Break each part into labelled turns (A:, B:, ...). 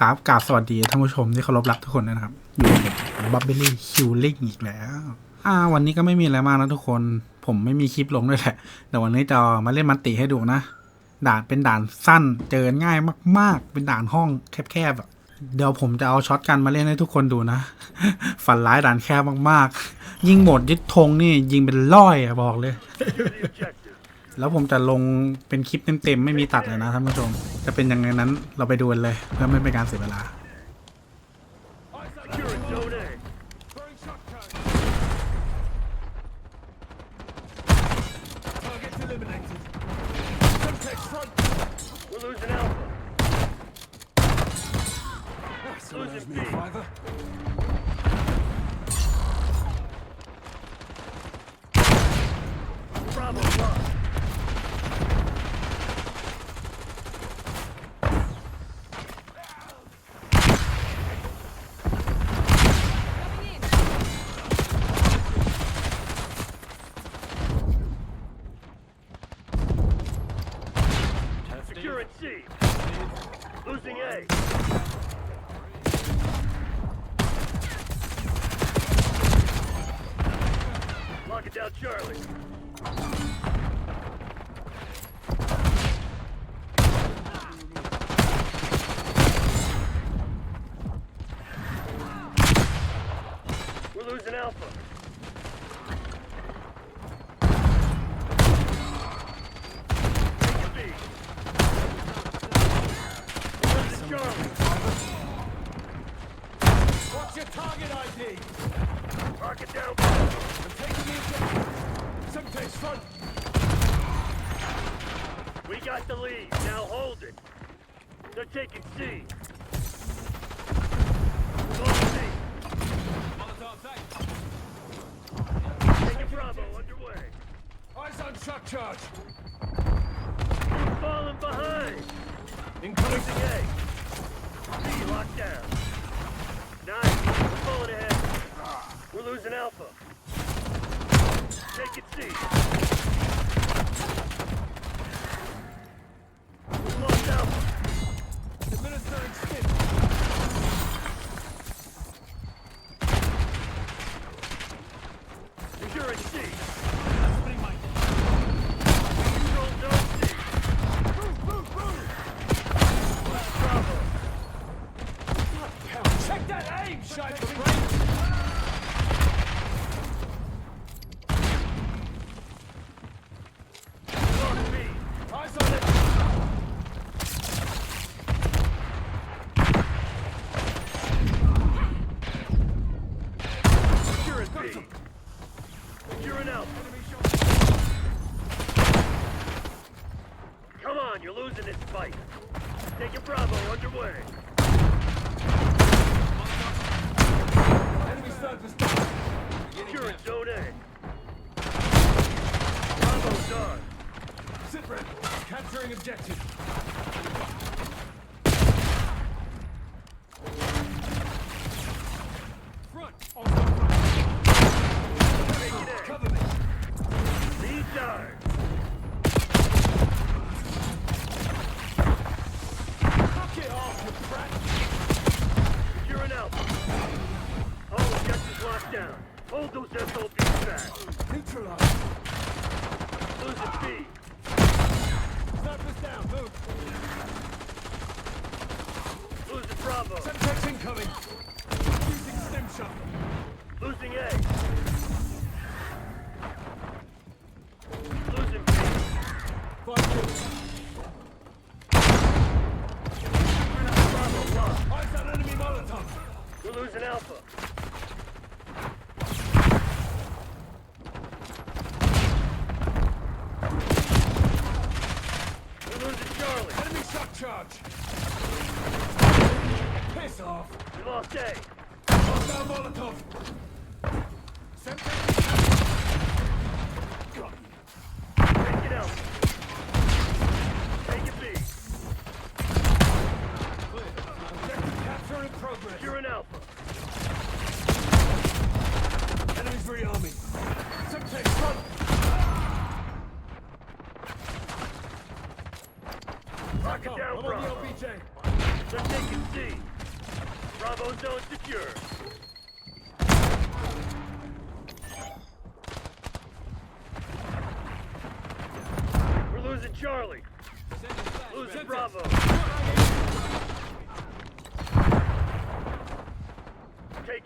A: ครับกราบสวัสดีท่านผู้ชมที่เคารพรักทุกคนนะครับ อยู่กับผมบับเบิลี่คิวลิงอีกแล้ว อ่า วันนี้ก็ไม่มีอะไรมากนะทุกคน ผมไม่มีคลิปลงด้วยแหละ แต่วันนี้จะมาเล่นมันติให้ดูนะ ด่านเป็นด่านสั้น เจอง่ายมาก ๆ เป็นด่านห้องแคบๆอะเดี๋ยวผมจะเอาช็อตกันมาเล่นให้ทุกคนดูนะ ฝันร้ายด่านแคบมากๆ ยิงหมดยึดธงนี่ยิงเป็นร้อยอะบอกเลย แล้วผมจะลงเป็นคลิปเต็มๆไม่มีตัดเลยนะท่านผู้ชม จะเป็นยังไงนั้นเราไปดูกันเลยเพื่อไม่เป็นการเสียเวลา
B: We're losing Alpha. Taking B. We're losing Charlie.
C: What's your target ID?
B: Mark down.
C: I'm taking the objective. Semtex front.
B: We got the lead. Now hold it. They're taking C.
C: Truck charge.
B: We're falling behind.
C: Incoming.
B: A. C locked down. Nice. We're falling ahead. We're losing Alpha. Taking C. We lost Alpha.
C: Administering stim.
B: Securing C. Control zone C. Bravo.
C: Check that aim, shite brain.
B: Lost B.
C: Eyes on it.
B: Securing B. Securing Alpha. Come on, you're losing this fight. Taking Bravo underway.
C: Enemy snipers down.
B: Securing Zone A. Bravo's done.
C: Sit rep. Capturing objective.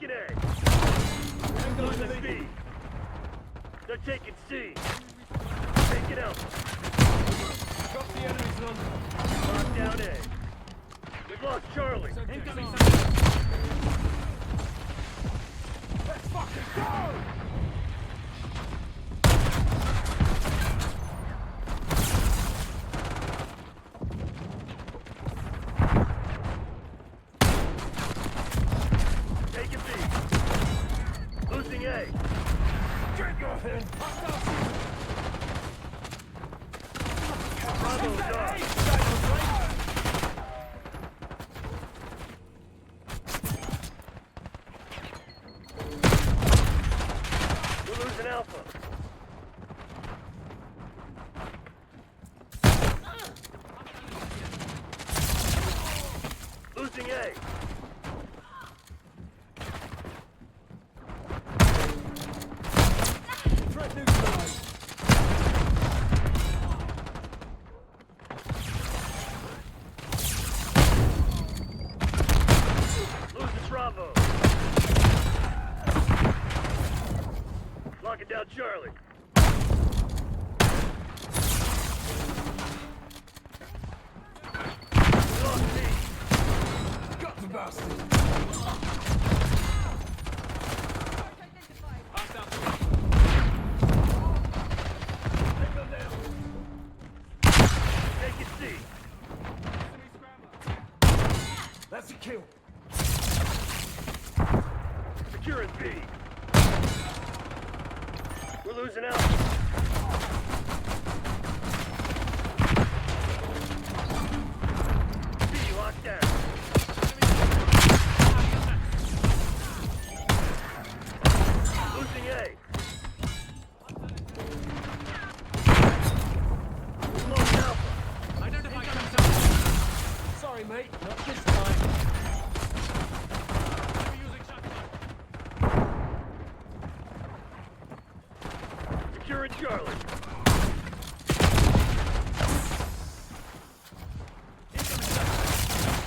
B: Taking A. Losing B. They're taking C. Taking Alpha.
C: Drop the enemy's number.
B: Lock down A. We've lost Charlie.
C: Incoming. Let's fucking go!
B: Taking B. A.
C: Drink your hand.
B: Bravo done. We're losing Alpha. Losing A.
C: Threat neutralized.
B: Losing Bravo. Locking down Charlie. We lost B.
C: Got the bastard. Take them down.
B: Taking C.
C: That's a kill.
B: Securing B. We're losing Alpha. B locked down. Losing A. We lost Alpha.
C: Sorry, mate. Not this time.
B: Charlie.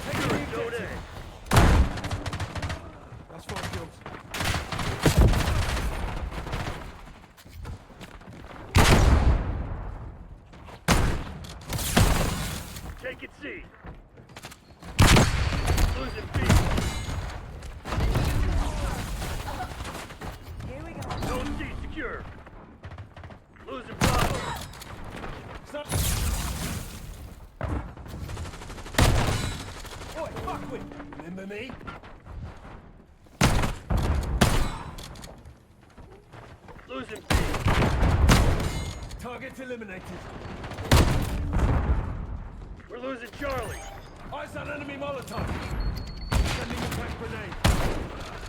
B: Securing Zone A.
C: That's four kills.
B: Taking C. Losing B.
D: Here we go.
B: Zone C secure. Losing Bravo.
C: Stop. Oi, fuck with. Remember me?
B: Losing B.
C: Target eliminated.
B: We're losing Charlie.
C: Eyes on enemy Molotov. Sending attack grenade.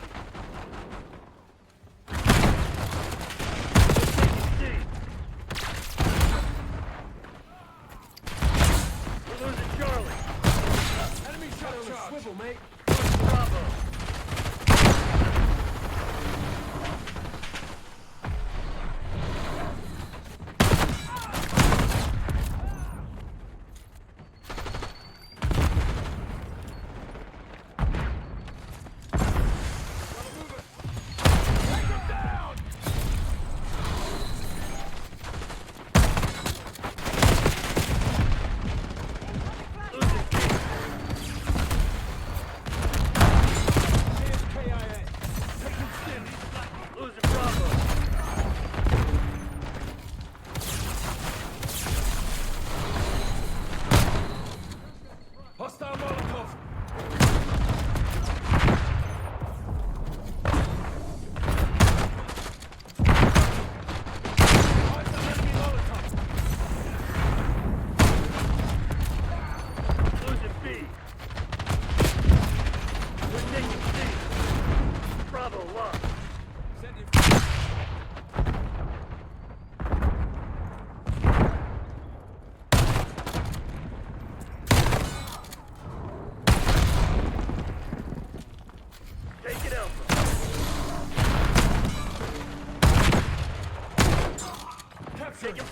C: cover.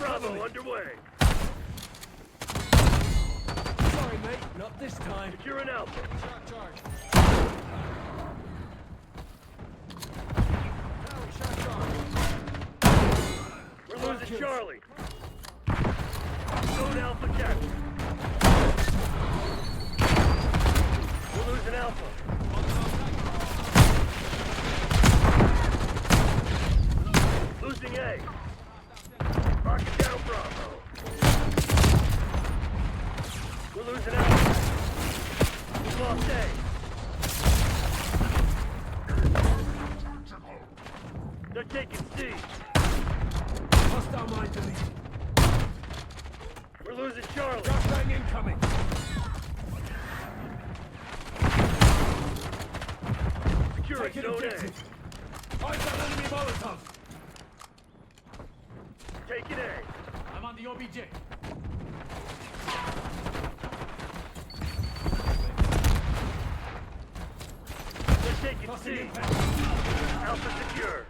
C: Bravo
B: underway.
C: Sorry, mate, not this time.
B: Securing Alpha.
C: Shot charge.
B: Charlie. Zone Alpha captured. We're losing Alpha. Take it A.
C: I'm on the OBJ.
B: They're taking C. Alpha secure.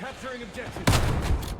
C: Capturing objective.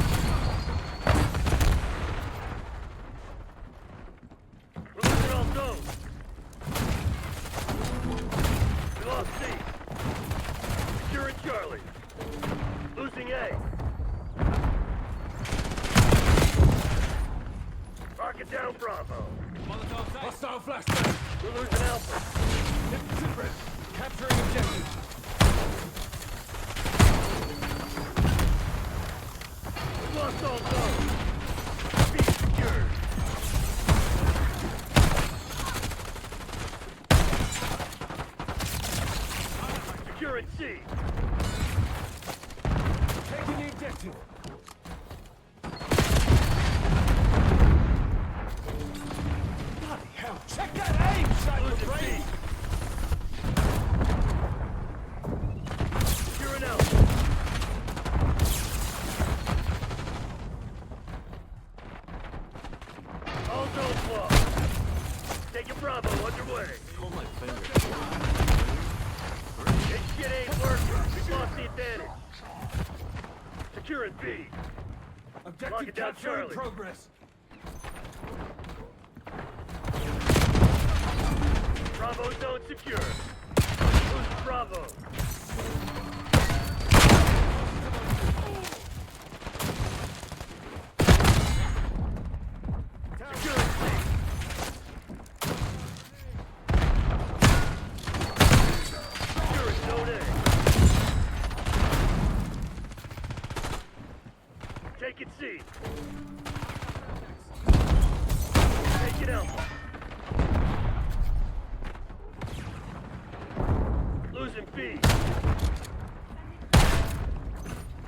B: Taking
C: the objective.
B: Secure and B.
C: Objective capture in progress.
B: Bravo zone secure. Bravo.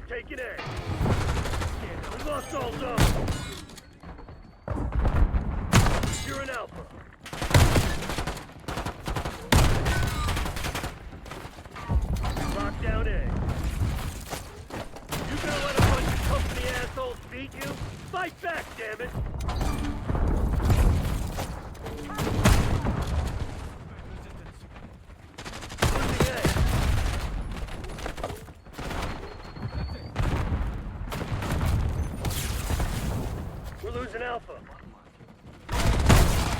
C: Take it in. We lost all those. Beat you? Fight back, damn it! We're losing Alpha.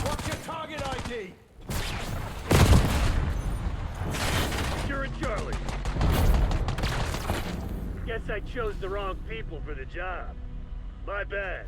E: What's your target ID?
C: Charlie. Guess I chose the wrong people for the job. My bad.